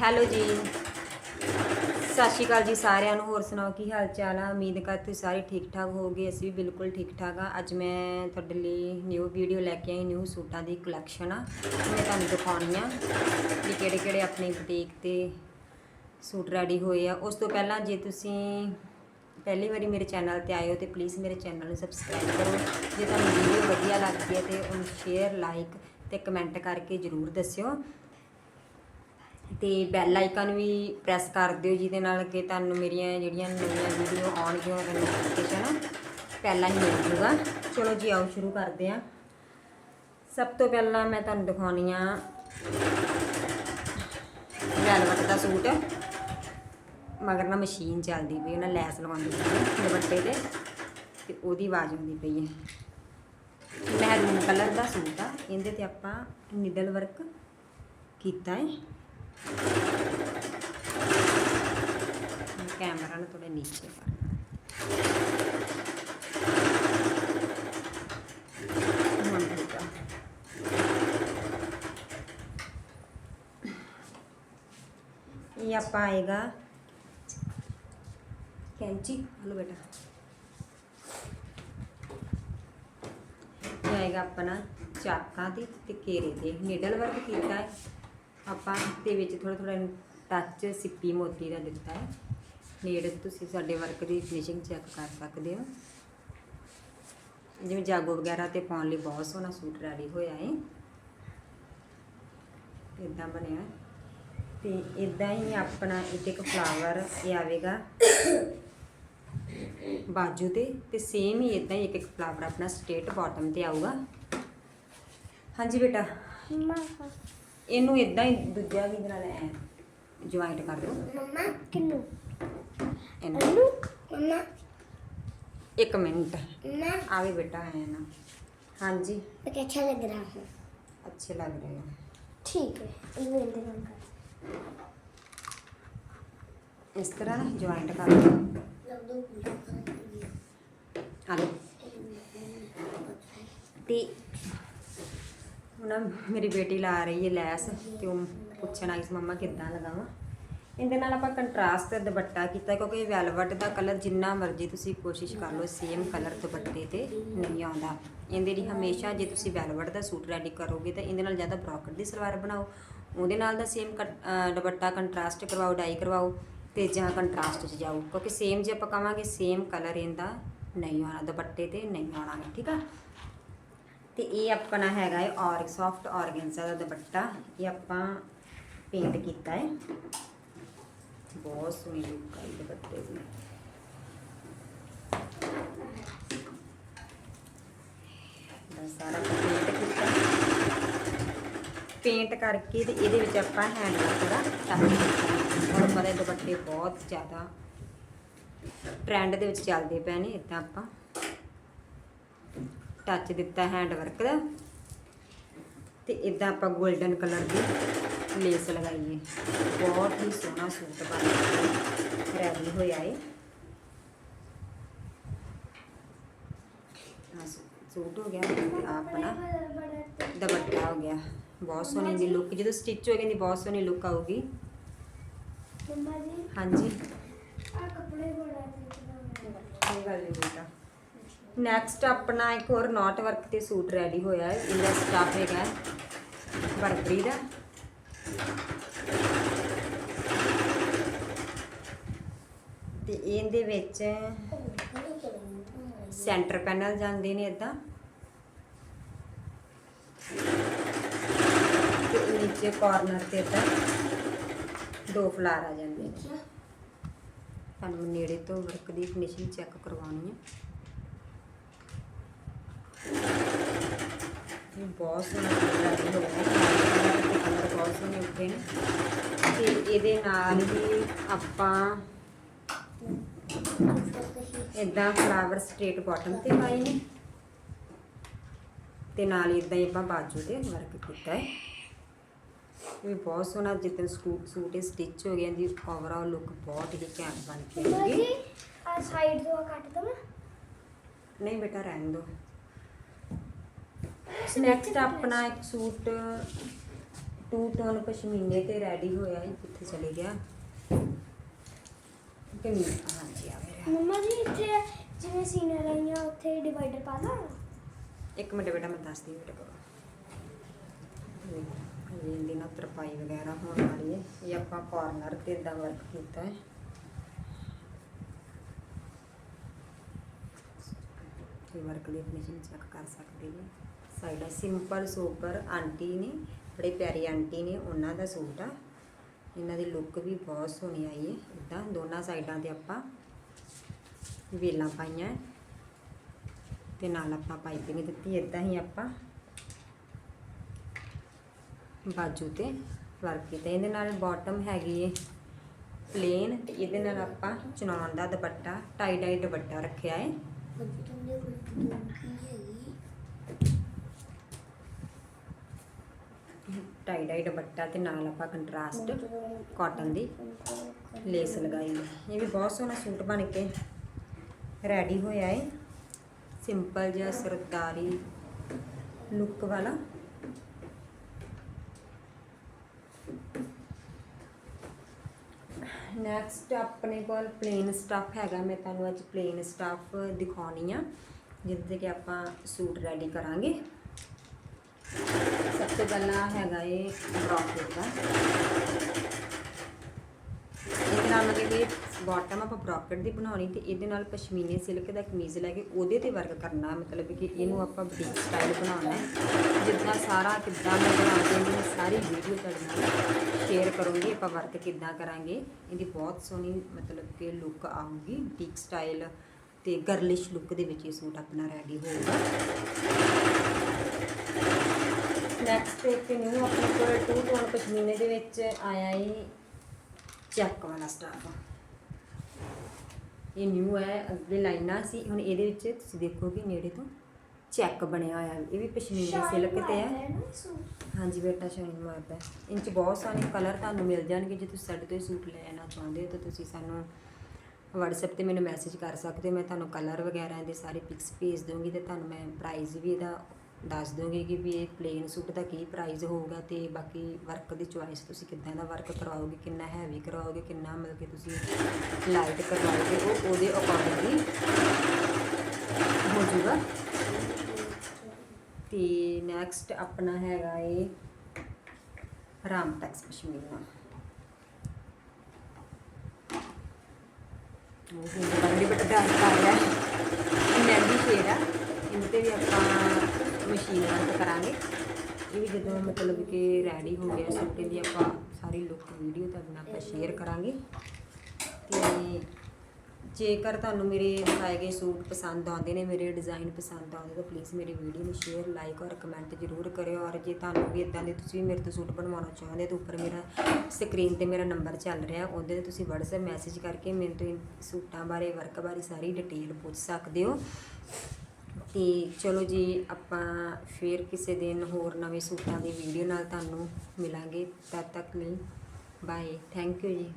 Hello ਜੀ। ਸਤਿ ਸ਼੍ਰੀ ਅਕਾਲ ਜੀ ਸਾਰਿਆਂ ਨੂੰ, ਹੋਰ ਸੁਣਾਓ ਕੀ ਹਾਲ ਚਾਲ ਆ? ਉਮੀਦ ਕਰ ਤੁਸੀਂ ਸਾਰੇ ਠੀਕ ਠਾਕ ਹੋਗੇ ਅਸੀਂ ਵੀ ਬਿਲਕੁਲ ਠੀਕ ਠਾਕ ਆ। ਅੱਜ ਮੈਂ ਤੁਹਾਡੇ ਲਈ ਨਿਊ ਵੀਡੀਓ ਲੈ ਕੇ ਆਈ ਨਿਊ ਸੂਟਾਂ ਦੀ ਕਲੈਕਸ਼ਨ ਆ। ਮੈਂ ਤੁਹਾਨੂੰ ਦਿਖਾਉਣੀ ਆ ਕਿ ਕਿਹੜੇ ਕਿਹੜੇ ਆਪਣੀ ਬੁਟੀਕ ਤੇ ਸੂਟ ਰੈਡੀ ਹੋਏ ਆ। ਉਸ ਤੋਂ ਪਹਿਲਾਂ ਜੇ ਤੁਸੀਂ ਪਹਿਲੀ ਵਾਰੀ ਮੇਰੇ ਚੈਨਲ ਤੇ ਆਏ ਹੋ ਤੇ ਪਲੀਜ਼ ਮੇਰੇ ਚੈਨਲ ਨੂੰ ਸਬਸਕ੍ਰਾਈਬ ਕਰੋ। ਜੇ ਤੁਹਾਨੂੰ ਵੀਡੀਓ ਵਧੀਆ ਲੱਗਦੀ ਹੈ ਤੇ ਉਹਨੂੰ ਸ਼ੇਅਰ ਲਾਈਕ ਤੇ ਕਮੈਂਟ ਕਰਕੇ ਜਰੂਰ ਦੱਸਿਓ। ਤੇ ਬੈਲ ਆਈਕਨ ਵੀ ਪ੍ਰੈਸ ਕਰ ਦਿਓ ਜਿਹਦੇ ਨਾਲ ਕਿ ਤੁਹਾਨੂੰ ਮੇਰੀਆਂ ਜਿਹੜੀਆਂ ਨਵੀਆਂ ਵੀਡੀਓ ਆਉਣਗੀਆਂ ਉਹਦਾ ਨੋਟੀਫਿਕੇਸ਼ਨ ਪਹਿਲਾਂ ਹੀ ਮਿਲ ਜੂਗਾ। ਚਲੋ ਜੀ, ਆਓ ਸ਼ੁਰੂ ਕਰਦੇ ਹਾਂ। ਸਭ ਤੋਂ ਪਹਿਲਾਂ ਮੈਂ ਤੁਹਾਨੂੰ ਦਿਖਾਉਣੀ ਆ ਵੈਲਵਟ ਦਾ ਸੂਟ। ਮਗਰ ਨਾ ਮਸ਼ੀਨ ਚੱਲਦੀ ਪਈ, ਉਹਨਾਂ ਲੈਸ ਲਵਾਉਂਦੀ ਪਈ ਦੁਪੱਟੇ ਤੇ ਤੇ ਉਹਦੀ ਆਵਾਜ਼ ਆਉਂਦੀ ਪਈ ਹੈ। ਮਹਿਰੂਨ ਕਲਰ ਦਾ ਸੂਟ ਆ, ਇਹਦੇ ਤੇ ਆਪਾਂ ਨਿਡਲ ਵਰਕ ਕੀਤਾ ਹੈ। ਕੈਮਰਾ ਨੂੰ ਥੋੜਾ ਨੀਚੇ ਕਰ ਹੁਣ ਠੀਕ ਆ। ਇਹ ਆਪਾਂ ਆਏਗਾ ਕੈਂਚੀ ਹਲੋ ਬੇਟਾ ਆਏਗਾ ਆਪਣਾ ਚਾਕਾਂ ਦੀ ਤੇ ਘੇਰੇ ਦੇ ਨਿਡਲ ਵਰਕ ਕੀਤਾ ਹੈ ਆਪਾਂ ਦੇ ਵਿੱਚ ਥੋੜਾ ਥੋੜਾ ਟੱਚ ਸਿੱਪੀ ਮੋਤੀ ਦਾ ਦਿੱਤਾ ਹੈ। ਨੇੜੇ ਤੁਸੀਂ ਸਾਡੇ ਵਰਕ ਦੀ ਫਿਨਿਸ਼ਿੰਗ ਚੈੱਕ ਕਰ ਸਕਦੇ ਹੋ। ਜਿਵੇਂ ਜਾਗੋ ਵਗੈਰਾ ਤੇ ਪਾਉਣ ਲਈ ਬਹੁਤ ਸੋਹਣਾ ਸੂਟ ਰੈਡੀ ਹੋਇਆ ਹੈ। ਇਦਾਂ ਬਣਿਆ। ਤੇ ਇਦਾਂ ਹੀ ਆਪਣਾ ਇੱਥੇ ਇੱਕ ਫਲਾਵਰ ਇਹ ਆਵੇਗਾ। ਬਾਜੂ ਤੇ ਤੇ ਸੇਮ ਹੀ ਇਦਾਂ ਹੀ ਇੱਕ ਇੱਕ ਫਲਾਵਰ ਆਪਣਾ ਸਟੇਟ ਬਾਟਮ ਤੇ ਆਊਗਾ। ਹਾਂਜੀ ਬੇਟਾ। ਇਹਨੂੰ ਇਦਾਂ ਹੀ ਦੂਜਾ ਵੀ ਇਹਦੇ ਨਾਲ ਐ ਜੁਆਇੰਟ ਕਰ ਦਿਓ मम्मा किन्नू ਇਹਨੂੰ अनु मम्मा ਇੱਕ ਮਿੰਟ मम्मा ਆਵੇ ਬੇਟਾ ਐ ਨਾ ਹਾਂਜੀ मुझे अच्छा लग रहा है ਅੱਛੇ ਲੱਗ ਰਹੇ ਹੋ ठीक है एक मिनट काम कर ਇਸ ਤਰ੍ਹਾਂ ਜੁਆਇੰਟ ਕਰ ਦਿਓ लग दो ਆ ਲਓ ਤੇ ਉਹਨਾਂ ਮੇਰੀ ਬੇਟੀ ਲਾ ਰਹੀ ਹੈ ਲੈਸ ਤੇ ਉਹ ਪੁੱਛਣ ਆਈ ਸੀ ਮੰਮਾ ਕਿੱਦਾਂ ਲਗਾਵਾਂ? ਇਹਦੇ ਨਾਲ ਆਪਾਂ ਕੰਟਰਾਸਟ ਦੁਪੱਟਾ ਕੀਤਾ ਕਿਉਂਕਿ ਵੈਲਵਟ ਦਾ ਕਲਰ ਜਿੰਨਾ ਮਰਜ਼ੀ ਤੁਸੀਂ ਕੋਸ਼ਿਸ਼ ਕਰ ਲਓ ਸੇਮ ਕਲਰ ਦੁਪੱਟੇ ਤੇ ਨਹੀਂ ਆਉਂਦਾ। ਇਹਦੇ ਲਈ ਹਮੇਸ਼ਾ ਜੇ ਤੁਸੀਂ ਵੈਲਵਟ ਦਾ ਸੂਟ ਰੈਡੀ ਕਰੋਗੇ ਤਾਂ ਇਹਦੇ ਨਾਲ ਜ਼ਿਆਦਾ ਬ੍ਰੋਕਟ ਦੀ ਸਲਵਾਰ ਬਣਾਓ। ਉਹਦੇ ਨਾਲ ਦਾ ਸੇਮ ਦੁਪੱਟਾ ਕੰਟਰਾਸਟ ਕਰਵਾਓ ਡਾਈ ਕਰਵਾਓ ਤੇ ਜਾਂ ਕੰਟਰਾਸਟ 'ਚ ਜਾਓ। ਕਿਉਂਕਿ ਸੇਮ ਜੇ ਆਪਾਂ ਕਵਾਂਗੇ ਸੇਮ ਕਲਰ ਇਹਦਾ ਨਹੀਂ ਆਉਣਾ ਦੁਪੱਟੇ ਤੇ ਨਹੀਂ ਆਉਣਾ ਗਾ, ਠੀਕ ਆ? ਤੇ ਇਹ ਆਪਣਾ ਹੈਗਾ ਹੈ ਔਰ ਸੌਫਟ ਔਰਗੈਂਜ਼ਾ ਦਾ ਦੁਪੱਟਾ। ਇਹ ਆਪਾਂ ਪੇਂਟ ਕੀਤਾ ਹੈ। ਬਹੁਤ ਸੋਹਣੀ ਲੁੱਕ ਆਈ ਦੁਪੱਟੇ ਦੀ। ਸਾਰਾ ਪੇਂਟ ਕੀਤਾ। ਪੇਂਟ ਕਰਕੇ ਤੇ ਇਹਦੇ ਵਿੱਚ ਆਪਾਂ ਹੈਂਡ ਵਰਕ ਦਾ ਟੱਚ ਕੀਤਾ ਹੁਣ ਪਤਾ ਦੁਪੱਟੇ ਬਹੁਤ ਜ਼ਿਆਦਾ ਟ੍ਰੈਂਡ ਦੇ ਵਿੱਚ ਚੱਲਦੇ ਪਏ ਨੇ ਇਦਾਂ ਆਪਾਂ ਟੱਚ ਦਿੱਤਾ ਹੈਂਡ ਵਰਕ ਦਾ। ਤੇ ਇਦਾਂ ਆਪਾਂ 골ਡਨ ਕਲਰ ਦੀ ਲੇਸ ਲਗਾਈਏ। ਬਹੁਤ ਹੀ ਸੋਹਣਾ ਸੂਟ ਬਣ ਰੈਡੀ ਹੋਇਆ ਏ। ਸੂਟ ਹੋ ਗਿਆ। ਤੇ ਆਪਣਾ ਦੁਪੱਟਾ ਹੋ ਗਿਆ। ਬਹੁਤ ਸੋਹਣੀ ਦੀ ਲੁੱਕ ਜਦੋਂ ਸਟਿਚ ਹੋ ਜਾਂਦੀ ਬਹੁਤ ਸੋਹਣੀ ਲੁੱਕ ਆਊਗੀ। ਹਾਂਜੀ। ਆ ਕੱਪੜੇ ਬੜਾ ਤੇ ਗੱਲ ਨਹੀਂ ਬੇਟਾ। ਨੈਕਸਟ ਆਪਣਾ ਇੱਕ ਹੋਰ ਨੋਟ ਵਰਕ ਤੇ ਸੂਟ ਰੈਡੀ ਹੋਇਆ ਹੈ। ਇਹਦਾ ਸਟਾਫ ਹੈਗਾ ਬਰਬਰੀ ਦਾ ਤੇ ਇਹਦੇ ਵਿੱਚ ਸੈਂਟਰ ਪੈਨਲ ਜਾਂਦੇ ਨੇ ਇਦਾਂ। ਤੇ ਨੀਚੇ ਕਾਰਨਰ ਤੇ ਇਦਾਂ ਦੋ ਫਲਾਰ ਆ ਜਾਂਦੇ ਨੇ। ਤੁਹਾਨੂੰ ਨੇੜੇ ਤੋਂ ਵਰਕ ਦੀ ਫਿਨਿਸ਼ਿੰਗ ਚੈੱਕ ਕਰਵਾਉਣੀ ਹੈ। ਇਹ ਬਹੁਤ ਸੋਹਣਾ ਲੱਗ ਰਿਹਾ ਹੈ ਬਹੁਤ ਸੋਹਣੇ ਉੱਠੇ ਨੇ ਤੇ ਇਹਦੇ ਨਾਲ ਹੀ ਆਪਾਂ ਇਦਾਂ ਫਲਾਵਰ ਸਟ੍ਰੇਟ ਬਾਟਮ ਤੇ ਪਾਏ ਨੇ ਤੇ ਨਾਲ ਇਦਾਂ ਹੀ ਆਪਾਂ ਬਾਜੂ ਤੇ ਵਰਕ ਕੀਤਾ ਹੈ ਇਹ ਬਹੁਤ ਸੋਹਣਾ ਜਿੱਦਾਂ ਸੂਟ ਸੂਟ ਇਹ ਸਟਿਚ ਹੋ ਗਿਆ ਦੀ ਓਵਰਆਲ ਲੁੱਕ ਬਹੁਤ ਹੀ ਘੈਂਟ ਬਣ ਕੇ ਆਈ ਆ ਸਾਈਡ ਤੋਂ ਕੱਟ ਦਵਾਂ ਨਹੀਂ ਬੇਟਾ ਰਹਿਣ ਦੋ ਨੈਕਸਟ ਆਪਣਾ ਇੱਕ ਸੂਟ ਟੂ ਟੋਨ ਪਸ਼ਮੀਨੇ ਤੇ ਰੈਡੀ ਹੋਇਆ ਇਹ ਕਿੱਥੇ ਚਲੇ ਗਿਆ? ਕਮੀਜ਼ ਹਾਂਜੀ ਆ ਗਿਆ ਮੰਮਾ ਜੀ ਇੱਥੇ ਜਿਵੇਂ ਸੀਨੇ ਲਾਈਆਂ ਉੱਥੇ ਡਿਵਾਈਡਰ ਪਾ ਦਾਂ ਇੱਕ ਮਿੰਟ ਬੇਟਾ ਮੈਂ ਦੱਸਦੀ ਇਹ ਇਹਦੀ ਨਾ ਤਰਪਾਈ ਵਗੈਰਾ ਹੋਣ ਵਾਲੀ ਹੈ। ਇਹ ਆਪਾਂ ਕਾਰਨਰ ਤੇ ਇਦਾਂ ਵਰਕ ਕੀਤਾ ਹੈ। ਇਹ ਵਰਕ ਦੀ ਫਿਨਿਸ਼ਿੰਗ ਚੈੱਕ ਕਰ ਸਕਦੇ ਹੋ ਸਾਈਡਾ ਸਿੰਪਲ ਸੋਬਰ ਆਂਟੀ ਨੇ, ਬੜੇ ਪਿਆਰੇ ਆਂਟੀ ਨੇ, ਉਹਨਾਂ ਦਾ ਸੂਟ ਆ। ਇਹਨਾਂ ਦੀ ਲੁੱਕ ਵੀ ਬਹੁਤ ਸੋਹਣੀ ਆਈ ਹੈ ਇਦਾਂ ਦੋਨਾਂ ਸਾਈਡਾਂ ਤੇ ਆਪਾਂ ਵੇਲਾਂ ਪਾਈਆਂ ਹੈ। ਤੇ ਨਾਲ ਆਪਾਂ ਪਾਈਪਿੰਗ ਦਿੱਤੀ ਇਦਾਂ ਹੀ ਆਪਾਂ ਬਾਜੂ ਤੇ ਵਰਕ ਕੀਤਾ। ਇਹਦੇ ਨਾਲ ਬਾਟਮ ਹੈਗੀ ਏ ਪਲੇਨ ਤੇ ਇਹਦੇ ਨਾਲ ਆਪਾਂ ਚਨਾਉਣ ਦਾ ਦੁਪੱਟਾ ਟਾਈ ਡਾਈ ਦੁਪੱਟਾ ਰੱਖਿਆ ਏ। ਟਾਈ ਡਾਈ ਦੁਪੱਟਾ ਤੇ ਨਾਲ ਆਪਾਂ ਕੰਟਰਾਸਟ ਕਾਟਨ ਦੀ ਲੇਸ ਲਗਾਈ ਹੈ। ਇਹ ਵੀ ਬਹੁਤ ਸੋਹਣਾ ਸੂਟ ਬਣ ਕੇ ਰੈਡੀ ਹੋਇਆ ਏ ਸਿੰਪਲ ਜਿਹਾ ਸਰਦਾਰੀ ਲੁੱਕ ਵਾਲਾ। ਨੈਕਸਟ ਆਪਣੇ ਕੋਲ ਪਲੇਨ ਸਟੱਫ ਹੈਗਾ। ਮੈਂ ਤੁਹਾਨੂੰ ਅੱਜ ਪਲੇਨ ਸਟੱਫ ਦਿਖਾਉਣੀ ਆ, ਜਿਹਦੇ ਤੇ ਕਿ ਆਪਾਂ ਸੂਟ ਰੈਡੀ ਕਰਾਂਗੇ। ਸਭ ਤੋਂ ਪਹਿਲਾਂ ਹੈਗਾ ਇਹ ਬ੍ਰੌਕੇਟ ਦਾ ਇਹਦੇ ਨਾਲ ਮਤਲਬ ਕਿ ਬਾਟਮ ਆਪਾਂ ਬ੍ਰੌਕਟ ਦੀ ਬਣਾਉਣੀ ਤੇ ਇਹਦੇ ਨਾਲ ਪਸ਼ਮੀਨੇ ਸਿਲਕ ਦਾ ਕਮੀਜ਼ ਲੈ ਕੇ ਉਹਦੇ ਤੇ ਵਰਕ ਕਰਨਾ, ਮਤਲਬ ਕਿ ਇਹਨੂੰ ਆਪਾਂ ਬੁਟੀਕ ਸਟਾਈਲ ਬਣਾਉਣਾ ਹੈ। ਜਿੱਦਾਂ ਸਾਰਾ ਕਿੱਦਾਂ ਮੈਂ ਬਣਾਉਂਦੀ ਹਾਂ, ਸਾਰੀ ਵੀਡੀਓ ਤੁਹਾਡੇ ਨਾਲ ਸ਼ੇਅਰ ਕਰੂੰਗੀ, ਆਪਾਂ ਵਰਕ ਕਿੱਦਾਂ ਕਰਾਂਗੇ। ਇਹਦੀ ਬਹੁਤ ਸੋਹਣੀ ਮਤਲਬ ਕਿ ਲੁੱਕ ਆਊਗੀ ਬੁਟੀਕ ਸਟਾਈਲ ਤੇ ਗਰਲਿਸ਼ ਲੁੱਕ ਦੇ ਵਿੱਚ ਇਹ ਸੂਟ ਆਪਣਾ ਰੈਡੀ ਹੋਊਗਾ। ਨੈਕਸਟ ਇੱਕ ਨਿਊ ਆਪਣੇ ਕੋਲ ਟੂ ਟੋਨ ਪਸ਼ਮੀਨੇ ਦੇ ਵਿੱਚ ਆਇਆ ਹੈ ਚੈੱਕ ਵਾਲਾ ਸਟਾਫ ਇਹ ਨਿਊ ਹੈ ਅੱਗੇ ਲਾਈਨਾਂ ਸੀ ਹੁਣ ਇਹਦੇ ਵਿੱਚ ਤੁਸੀਂ ਦੇਖੋਗੇ ਨੇੜੇ ਤੋਂ ਚੈੱਕ ਬਣਿਆ ਹੋਇਆ। ਇਹ ਵੀ ਪਸ਼ਮੀਨੇ ਸਿਲਕ ਤੇ ਹੈ ਹਾਂਜੀ ਬੇਟਾ ਸ਼ਾਈਨ ਮਾਰਦਾ। ਇਹ 'ਚ ਬਹੁਤ ਸਾਰੇ ਕਲਰ ਤੁਹਾਨੂੰ ਮਿਲ ਜਾਣਗੇ ਜੇ ਤੁਸੀਂ ਸਾਡੇ ਤੋਂ ਸੂਟ ਲੈਣਾ ਚਾਹੁੰਦੇ ਹੋ ਤਾਂ ਤੁਸੀਂ ਸਾਨੂੰ WhatsApp ਤੇ ਮੈਨੂੰ ਮੈਸੇਜ ਕਰ ਸਕਦੇ ਹੋ ਮੈਂ ਤੁਹਾਨੂੰ ਕਲਰ ਵਗੈਰਾ ਇਹਦੇ ਸਾਰੇ ਪਿਕਸ ਭੇਜ ਦੂੰਗੀ ਤੇ ਤੁਹਾਨੂੰ ਮੈਂ ਪ੍ਰਾਈਸ ਵੀ ਇਹਦਾ ਦੱਸ ਦੂੰਗੀ ਕਿ ਵੀ ਇਹ ਪਲੇਨ ਸੂਟ ਦਾ ਕੀ ਪ੍ਰਾਈਸ ਹੋਊਗਾ ਤੇ ਬਾਕੀ ਵਰਕ ਦੀ ਚੁਆਇਸ ਤੁਸੀਂ ਕਿੱਦਾਂ ਦਾ ਵਰਕ ਕਰਵਾਓਗੇ, ਕਿੰਨਾ ਹੈਵੀ ਕਰਵਾਓਗੇ, ਕਿੰਨਾ ਮਤਲਬ ਕਿ ਤੁਸੀਂ ਲਾਈਟ ਕਰਵਾਓਗੇ, ਉਹ ਉਹਦੇ ਅਕੋਰਡਿੰਗਲੀ ਹੋ ਜਾਊਗਾ ਤੇ ਨੈਕਸਟ ਆਪਣਾ ਹੈਗਾ ਏ ਰਾਮਟੈਕਸ ਪਸ਼ਮੀਨਾ ਉਹ ਹੁਣ ਬੰਦੀ ਬਟ ਡਾਂਸ ਕਰ ਰਿਹਾ ਇਹ ਮਹਿੰਦੀ ਸ਼ੇਡ ਆ। ਇਹਦੇ ਤੇ ਵੀ ਆਪਾਂ ਮਸ਼ੀਨ ਵਰਕ ਕਰਾਂਗੇ। ਇਹ ਵੀ ਜਦੋਂ ਮਤਲਬ ਕਿ ਰੈਡੀ ਹੋ ਗਿਆ ਸੂਟ ਦੀ ਆਪਾਂ ਸਾਰੀ ਲੁੱਕ ਵੀਡੀਓ ਤੁਹਾਡੇ ਨਾਲ ਆਪਾਂ ਸ਼ੇਅਰ ਕਰਾਂਗੇ। ਤੇ ਜੇਕਰ ਤੁਹਾਨੂੰ ਮੇਰੇ ਦਿਖਾਏ ਗਏ ਸੂਟ ਪਸੰਦ ਆਉਂਦੇ ਨੇ, ਮੇਰੇ ਡਿਜ਼ਾਈਨ ਪਸੰਦ ਆਉਂਦੇ ਤਾਂ ਪਲੀਜ਼ ਮੇਰੀ ਵੀਡੀਓ ਨੂੰ ਸ਼ੇਅਰ ਲਾਈਕ ਔਰ ਕਮੈਂਟ ਜ਼ਰੂਰ ਕਰਿਓ। ਔਰ ਜੇ ਤੁਹਾਨੂੰ ਵੀ ਇਦਾਂ ਦੇ ਤੁਸੀਂ ਵੀ ਮੇਰੇ ਤੋਂ ਸੂਟ ਬਣਵਾਉਣਾ ਚਾਹੁੰਦੇ ਤਾਂ ਉੱਪਰ ਮੇਰਾ ਸਕਰੀਨ ਤੇ ਮੇਰਾ ਨੰਬਰ ਚੱਲ ਰਿਹਾ। ਉਹਦੇ ਤੇ ਤੁਸੀਂ WhatsApp ਮੈਸੇਜ ਕਰਕੇ ਮੈਨੂੰ ਤੋਂ ਸੂਟਾਂ ਬਾਰੇ ਵਰਕ ਬਾਰੇ ਸਾਰੀ ਡਿਟੇਲ ਪੁੱਛ ਸਕਦੇ ਹੋ। ਤੇ ਚਲੋ ਜੀ, ਆਪਾਂ ਫੇਰ ਕਿਸੇ ਦਿਨ ਹੋਰ ਨਵੇਂ ਸੂਟਾਂ ਦੀ ਵੀਡੀਓ ਨਾਲ ਤੁਹਾਨੂੰ ਮਿਲਾਂਗੇ। ਤਦ ਤੱਕ ਲਈ ਬਾਏ ਥੈਂਕ ਯੂ ਜੀ।